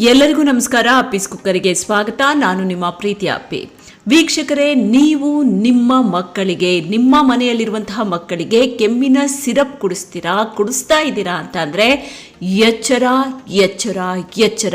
ಎಲ್ಲರಿಗೂ ನಮಸ್ಕಾರ. ಅಪ್ಪಿಸ್ ಕುಕ್ಕರಿಗೆ ಸ್ವಾಗತ. ನಾನು ನಿಮ್ಮ ಪ್ರೀತಿಯ ಅಪ್ಪಿ. ವೀಕ್ಷಕರೇ, ನೀವು ನಿಮ್ಮ ಮಕ್ಕಳಿಗೆ, ನಿಮ್ಮ ಮನೆಯಲ್ಲಿರುವಂತಹ ಮಕ್ಕಳಿಗೆ ಕೆಮ್ಮಿನ ಸಿರಪ್ ಕುಡಿಸ್ತೀರಾ, ಕುಡಿಸ್ತಾ ಇದ್ದೀರಾ ಅಂತ ಅಂದರೆ ಎಚ್ಚರ ಎಚ್ಚರ ಎಚ್ಚರ.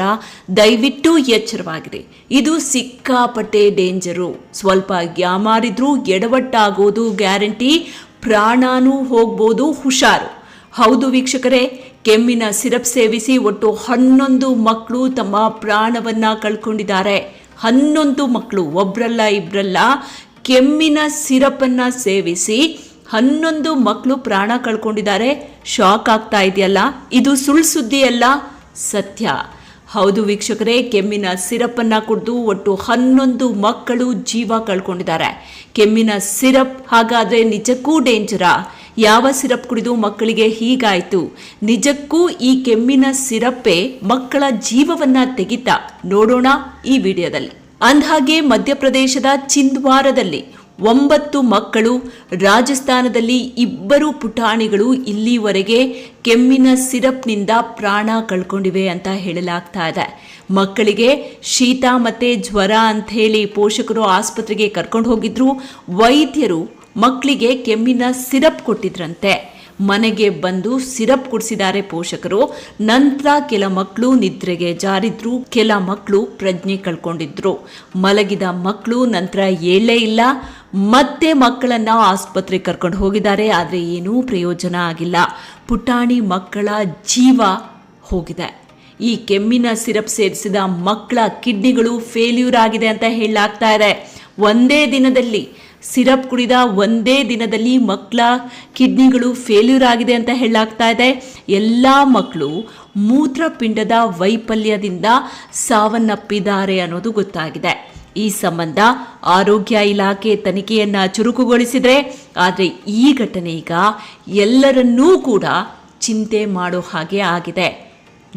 ದಯವಿಟ್ಟು ಎಚ್ಚರವಾಗಿದೆ ಇದು ಸಿಕ್ಕಾಪಟ್ಟೆ ಡೇಂಜರು ಸ್ವಲ್ಪ ಯಾಮಾರಿದ್ರೂ ಎಡವಟ್ಟಾಗೋದು ಗ್ಯಾರಂಟಿ ಪ್ರಾಣಾನೂ ಹೋಗ್ಬೋದು, ಹುಷಾರು. ಹೌದು ವೀಕ್ಷಕರೇ ಕೆಮ್ಮಿನ ಸಿರಪ್ ಸೇವಿಸಿ ಒಟ್ಟು ಹನ್ನೊಂದು ಮಕ್ಕಳು ತಮ್ಮ ಪ್ರಾಣವನ್ನ ಕಳ್ಕೊಂಡಿದ್ದಾರೆ. ಹನ್ನೊಂದು ಮಕ್ಕಳು, ಒಬ್ರಲ್ಲ ಇಬ್ರಲ್ಲ, ಕೆಮ್ಮಿನ ಸಿರಪನ್ನು ಸೇವಿಸಿ ಹನ್ನೊಂದು ಮಕ್ಕಳು ಪ್ರಾಣ ಕಳ್ಕೊಂಡಿದ್ದಾರೆ. ಶಾಕ್ ಆಗ್ತಾ ಇದೆಯಲ್ಲ? ಇದು ಸುಳ್ಳು ಸುದ್ದಿ ಅಲ್ಲ, ಸತ್ಯ. ಹೌದು ವೀಕ್ಷಕರೇ, ಕೆಮ್ಮಿನ ಸಿರಪನ್ನು ಕುಡಿದು ಒಟ್ಟು ಹನ್ನೊಂದು ಮಕ್ಕಳು ಜೀವ ಕಳ್ಕೊಂಡಿದ್ದಾರೆ. ಕೆಮ್ಮಿನ ಸಿರಪ್ ಹಾಗಾದ್ರೆ ನಿಜಕ್ಕೂ ಡೇಂಜರಾ? ಯಾವ ಸಿರಪ್ ಕುಡಿದು ಮಕ್ಕಳಿಗೆ ಹೀಗಾಯಿತು? ನಿಜಕ್ಕೂ ಈ ಕೆಮ್ಮಿನ ಸಿರಪ್ಪೇ ಮಕ್ಕಳ ಜೀವವನ್ನ ತೆಗಿತಾ? ನೋಡೋಣ ಈ ವಿಡಿಯೋದಲ್ಲಿ. ಅಂದಹಾಗೆ ಮಧ್ಯಪ್ರದೇಶದ ಚಿಂದ್ವಾರದಲ್ಲಿ ಒಂಬತ್ತು ಮಕ್ಕಳು, ರಾಜಸ್ಥಾನದಲ್ಲಿ ಇಬ್ಬರು ಪುಟಾಣಿಗಳು ಇಲ್ಲಿವರೆಗೆ ಕೆಮ್ಮಿನ ಸಿರಪ್ನಿಂದ ಪ್ರಾಣ ಕಳ್ಕೊಂಡಿವೆ ಅಂತ ಹೇಳಲಾಗ್ತಾ ಇದೆ. ಮಕ್ಕಳಿಗೆ ಶೀತ ಮತ್ತೆ ಜ್ವರ ಅಂಥೇಳಿ ಪೋಷಕರು ಆಸ್ಪತ್ರೆಗೆ ಕರ್ಕೊಂಡು ಹೋಗಿದ್ರು. ವೈದ್ಯರು ಮಕ್ಕಳಿಗೆ ಕೆಮ್ಮಿನ ಸಿರಪ್ ಕೊಟ್ಟಿದ್ರಂತೆ. ಮನೆಗೆ ಬಂದು ಸಿರಪ್ ಕುಡಿಸಿದ್ದಾರೆ ಪೋಷಕರು. ನಂತರ ಕೆಲ ಮಕ್ಕಳು ನಿದ್ರೆಗೆ ಜಾರಿದ್ರು. ಕೆಲ ಮಕ್ಕಳು ಪ್ರಜ್ಞೆ ಕಳ್ಕೊಂಡಿದ್ರು. ಮಲಗಿದ ಮಕ್ಕಳು ನಂತರ ಏಳೇ ಇಲ್ಲ. ಮತ್ತೆ ಮಕ್ಕಳನ್ನ ಆಸ್ಪತ್ರೆಗೆ ಕರ್ಕೊಂಡು ಹೋಗಿದ್ದಾರೆ. ಆದರೆ ಏನೂ ಪ್ರಯೋಜನ ಆಗಿಲ್ಲ. ಪುಟಾಣಿ ಮಕ್ಕಳ ಜೀವ ಹೋಗಿದೆ. ಈ ಕೆಮ್ಮಿನ ಸಿರಪ್ ಸೇರಿಸಿದ ಮಕ್ಕಳ ಕಿಡ್ನಿಗಳು ಫೇಲ್ಯೂರ್ ಆಗಿದೆ ಅಂತ ಹೇಳಲಾಗ್ತಾ ಇದೆ. ಒಂದೇ ದಿನದಲ್ಲಿ ಸಿರಪ್ ಕುಡಿದ ಒಂದೇ ದಿನದಲ್ಲಿ ಮಕ್ಕಳ ಕಿಡ್ನಿಗಳು ಫೇಲ್ಯೂರ್ ಆಗಿದೆ ಅಂತ ಹೇಳಲಾಗ್ತಾ ಇದೆ. ಎಲ್ಲ ಮಕ್ಕಳು ಮೂತ್ರಪಿಂಡದ ವೈಫಲ್ಯದಿಂದ ಸಾವನ್ನಪ್ಪಿದ್ದಾರೆ ಅನ್ನೋದು ಗೊತ್ತಾಗಿದೆ. ಈ ಸಂಬಂಧ ಆರೋಗ್ಯ ಇಲಾಖೆ ತನಿಖೆಯನ್ನು ಚುರುಕುಗೊಳಿಸಿದ್ರೆ, ಆದರೆ ಈ ಘಟನೆ ಈಗ ಎಲ್ಲರನ್ನೂ ಕೂಡ ಚಿಂತೆ ಮಾಡೋ ಹಾಗೆ ಆಗಿದೆ.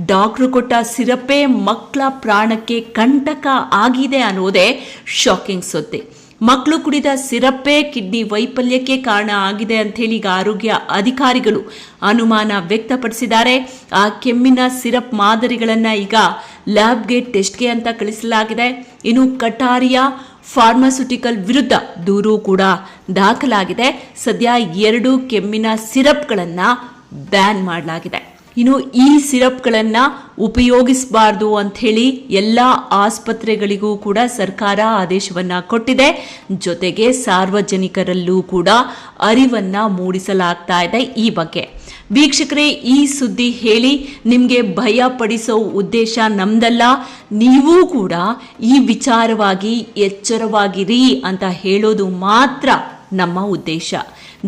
ಡಾಕ್ಟ್ರು ಕೊಟ್ಟ ಸಿರಪೇ ಮಕ್ಕಳ ಪ್ರಾಣಕ್ಕೆ ಕಂಟಕ ಆಗಿದೆ ಅನ್ನೋದೇ ಶಾಕಿಂಗ್ ಸುದ್ದಿ. ಮಕ್ಕಳು ಕುಡಿದ ಸಿರಪ್ಪೇ ಕಿಡ್ನಿ ವೈಫಲ್ಯಕ್ಕೆ ಕಾರಣ ಆಗಿದೆ ಅಂತ ಹೇಳಿ ಈಗ ಆರೋಗ್ಯ ಅಧಿಕಾರಿಗಳು ಅನುಮಾನ ವ್ಯಕ್ತಪಡಿಸಿದ್ದಾರೆ. ಆ ಕೆಮ್ಮಿನ ಸಿರಪ್ ಮಾದರಿಗಳನ್ನ ಈಗ ಲ್ಯಾಬ್ಗೆ ಟೆಸ್ಟ್ಗೆ ಅಂತ ಕಳಿಸಲಾಗಿದೆ. ಇನ್ನು ಕಟಾರಿಯಾ ಫಾರ್ಮಾಸ್ಯೂಟಿಕಲ್ ವಿರುದ್ಧ ದೂರು ಕೂಡ ದಾಖಲಾಗಿದೆ. ಸದ್ಯ ಎರಡು ಕೆಮ್ಮಿನ ಸಿರಪ್ಗಳನ್ನು ಬ್ಯಾನ್ ಮಾಡಲಾಗಿದೆ. ಇನ್ನು ಈ ಸಿರಪ್ಗಳನ್ನ ಉಪಯೋಗಿಸಬಾರ್ದು ಹೇಳಿ ಎಲ್ಲ ಆಸ್ಪತ್ರೆಗಳಿಗೂ ಕೂಡ ಸರ್ಕಾರ ಆದೇಶವನ್ನ ಕೊಟ್ಟಿದೆ. ಜೊತೆಗೆ ಸಾರ್ವಜನಿಕರಲ್ಲೂ ಕೂಡ ಅರಿವನ್ನ ಮೂಡಿಸಲಾಗ್ತಾ ಇದೆ ಈ ಬಗ್ಗೆ. ವೀಕ್ಷಕರೇ, ಈ ಸುದ್ದಿ ಹೇಳಿ ನಿಮಗೆ ಭಯ ಪಡಿಸೋ ಉದ್ದೇಶ ನಮ್ದಲ್ಲ. ನೀವೂ ಕೂಡ ಈ ವಿಚಾರವಾಗಿ ಎಚ್ಚರವಾಗಿರಿ ಅಂತ ಹೇಳೋದು ಮಾತ್ರ ನಮ್ಮ ಉದ್ದೇಶ.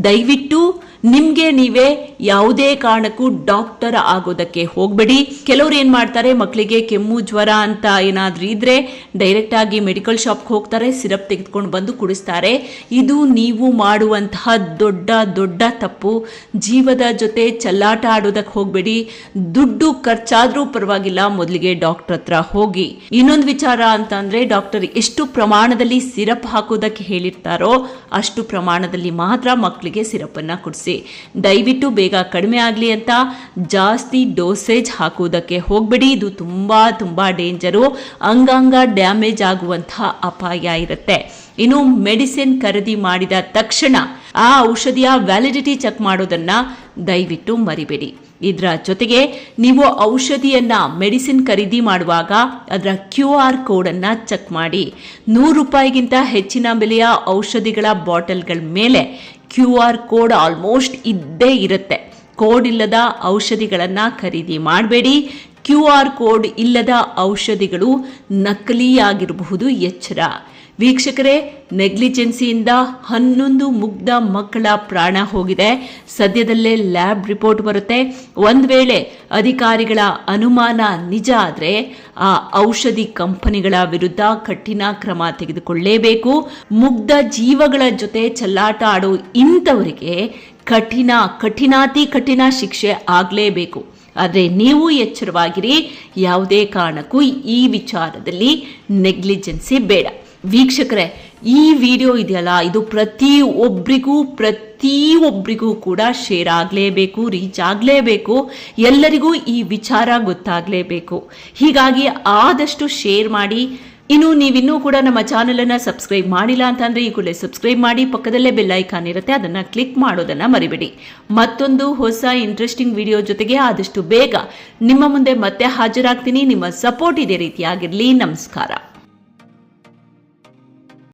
ದಯವಿಟ್ಟು ನಿಮ್ಗೆ ನೀವೇ ಯಾವುದೇ ಕಾರಣಕ್ಕೂ ಡಾಕ್ಟರ್ ಆಗೋದಕ್ಕೆ ಹೋಗ್ಬೇಡಿ. ಕೆಲವ್ರು ಏನ್ ಮಾಡ್ತಾರೆ ಮಕ್ಕಳಿಗೆ ಕೆಮ್ಮು, ಜ್ವರ ಅಂತ ಏನಾದ್ರೂ ಇದ್ರೆ ಡೈರೆಕ್ಟ್ ಆಗಿ ಮೆಡಿಕಲ್ ಶಾಪ್ಗೆ ಹೋಗ್ತಾರೆ, ಸಿರಪ್ ತೆಗೆದುಕೊಂಡು ಬಂದು ಕುಡಿಸ್ತಾರೆ. ಇದು ನೀವು ಮಾಡುವಂತಹ ದೊಡ್ಡ ದೊಡ್ಡ ತಪ್ಪು. ಜೀವದ ಜೊತೆ ಚಲ್ಲಾಟ ಆಡೋದಕ್ಕೆ ಹೋಗ್ಬೇಡಿ. ದುಡ್ಡು ಖರ್ಚಾದ್ರೂ ಪರವಾಗಿಲ್ಲ, ಮೊದಲಿಗೆ ಡಾಕ್ಟರ್ ಹತ್ರ ಹೋಗಿ. ಇನ್ನೊಂದು ವಿಚಾರ ಅಂತ ಅಂದ್ರೆ ಡಾಕ್ಟರ್ ಎಷ್ಟು ಪ್ರಮಾಣದಲ್ಲಿ ಸಿರಪ್ ಹಾಕೋದಕ್ಕೆ ಹೇಳಿರ್ತಾರೋ ಅಷ್ಟು ಪ್ರಮಾಣದಲ್ಲಿ ಮಾತ್ರ ಮಕ್ಕಳಿಗೆ ಸಿರಪ್ ಅನ್ನ ಕುಡಿಸಿ ದಯವಿಟ್ಟು ಬೇಗ ಕಡಿಮೆ ಆಗಲಿ ಅಂತ ಜಾಸ್ತಿ ಡೋಸೇಜ್ ಹಾಕುವುದಕ್ಕೆ ಹೋಗಬೇಡಿ. ಇದು ತುಂಬಾ ತುಂಬಾ ಡೇಂಜರು. ಅಂಗಾಂಗ ಡ್ಯಾಮೇಜ್ ಆಗುವಂತಹ ಅಪಾಯ ಇರುತ್ತೆ. ಇನ್ನು ಮೆಡಿಸಿನ್ ಖರೀದಿ ಮಾಡಿದ ತಕ್ಷಣ ಆ ಔಷಧಿಯ ವ್ಯಾಲಿಡಿಟಿ ಚೆಕ್ ಮಾಡೋದನ್ನ ದಯವಿಟ್ಟು ಮರಿಬೇಡಿ. ಇದರ ಜೊತೆಗೆ ನೀವು ಔಷಧಿಯನ್ನ ಮೆಡಿಸಿನ್ ಖರೀದಿ ಮಾಡುವಾಗ ಅದರ ಕ್ಯೂ ಆರ್ ಕೋಡನ್ನು ಚೆಕ್ ಮಾಡಿ. ನೂರು ರೂಪಾಯಿಗಿಂತ ಹೆಚ್ಚಿನ ಬೆಲೆಯ ಔಷಧಿಗಳ ಬಾಟಲ್ಗಳ ಮೇಲೆ ಕ್ಯೂ ಆರ್ ಕೋಡ್ ಆಲ್ಮೋಸ್ಟ್ ಇದ್ದೇ ಇರುತ್ತೆ. ಕೋಡ್ ಇಲ್ಲದ ಔಷಧಿಗಳನ್ನು ಖರೀದಿ ಮಾಡಬೇಡಿ. ಕ್ಯೂ ಆರ್ ಕೋಡ್ ಇಲ್ಲದ ಔಷಧಿಗಳು ನಕಲಿಯಾಗಿರಬಹುದು ಎಚ್ಚರ. ವೀಕ್ಷಕರೇ, ನೆಗ್ಲಿಜೆನ್ಸಿಯಿಂದ ಹನ್ನೊಂದು ಮುಗ್ಧ ಮಕ್ಕಳ ಪ್ರಾಣ ಹೋಗಿದೆ. ಸದ್ಯದಲ್ಲೇ ಲ್ಯಾಬ್ ರಿಪೋರ್ಟ್ ಬರುತ್ತೆ. ಒಂದು ವೇಳೆ ಅಧಿಕಾರಿಗಳ ಅನುಮಾನ ನಿಜ ಆದರೆ ಆ ಔಷಧಿ ಕಂಪನಿಗಳ ವಿರುದ್ಧ ಕಠಿಣ ಕ್ರಮ ತೆಗೆದುಕೊಳ್ಳಲೇಬೇಕು ಮುಗ್ಧ ಜೀವಗಳ ಜೊತೆ ಚೆಲ್ಲಾಟ ಆಡೋ ಇಂಥವರಿಗೆ ಕಠಿಣ, ಕಠಿಣಾತಿ ಕಠಿಣ ಶಿಕ್ಷೆ ಆಗಲೇಬೇಕು. ಆದರೆ ನೀವು ಎಚ್ಚರವಾಗಿರಿ. ಯಾವುದೇ ಕಾರಣಕ್ಕೂ ಈ ವಿಚಾರದಲ್ಲಿ ನೆಗ್ಲಿಜೆನ್ಸಿ ಬೇಡ. ವೀಕ್ಷಕರೇ, ಈ ವಿಡಿಯೋ ಇದೆಯಲ್ಲ, ಇದು ಪ್ರತಿ ಒಬ್ರಿಗೂ ಪ್ರತಿ ಒಬ್ರಿಗೂ ಕೂಡ ಶೇರ್ ಆಗಲೇಬೇಕು, ರೀಚ್ ಆಗಲೇಬೇಕು, ಎಲ್ಲರಿಗೂ ಈ ವಿಚಾರ ಗೊತ್ತಾಗಲೇಬೇಕು. ಹೀಗಾಗಿ ಆದಷ್ಟು ಶೇರ್ ಮಾಡಿ ಇನ್ನು ನೀವಿನ್ನೂ ಕೂಡ ನಮ್ಮ ಚಾನೆಲ್ ಅನ್ನ ಸಬ್ಸ್ಕ್ರೈಬ್ ಮಾಡಿಲ್ಲ ಅಂತಂದ್ರೆ ಈ ಕೂಡಲೇ ಸಬ್ಸ್ಕ್ರೈಬ್ ಮಾಡಿ, ಪಕ್ಕದಲ್ಲೇ ಬೆಲ್ ಐಕಾನ್ ಇರುತ್ತೆ, ಅದನ್ನ ಕ್ಲಿಕ್ ಮಾಡೋದನ್ನ ಮರಿಬೇಡಿ. ಮತ್ತೊಂದು ಹೊಸ ಇಂಟ್ರೆಸ್ಟಿಂಗ್ ವಿಡಿಯೋ ಜೊತೆಗೆ ಆದಷ್ಟು ಬೇಗ ನಿಮ್ಮ ಮುಂದೆ ಮತ್ತೆ ಹಾಜರಾಗ್ತೀನಿ. ನಿಮ್ಮ ಸಪೋರ್ಟ್ ಇದೇ ರೀತಿಯಾಗಿರಲಿ. ನಮಸ್ಕಾರ.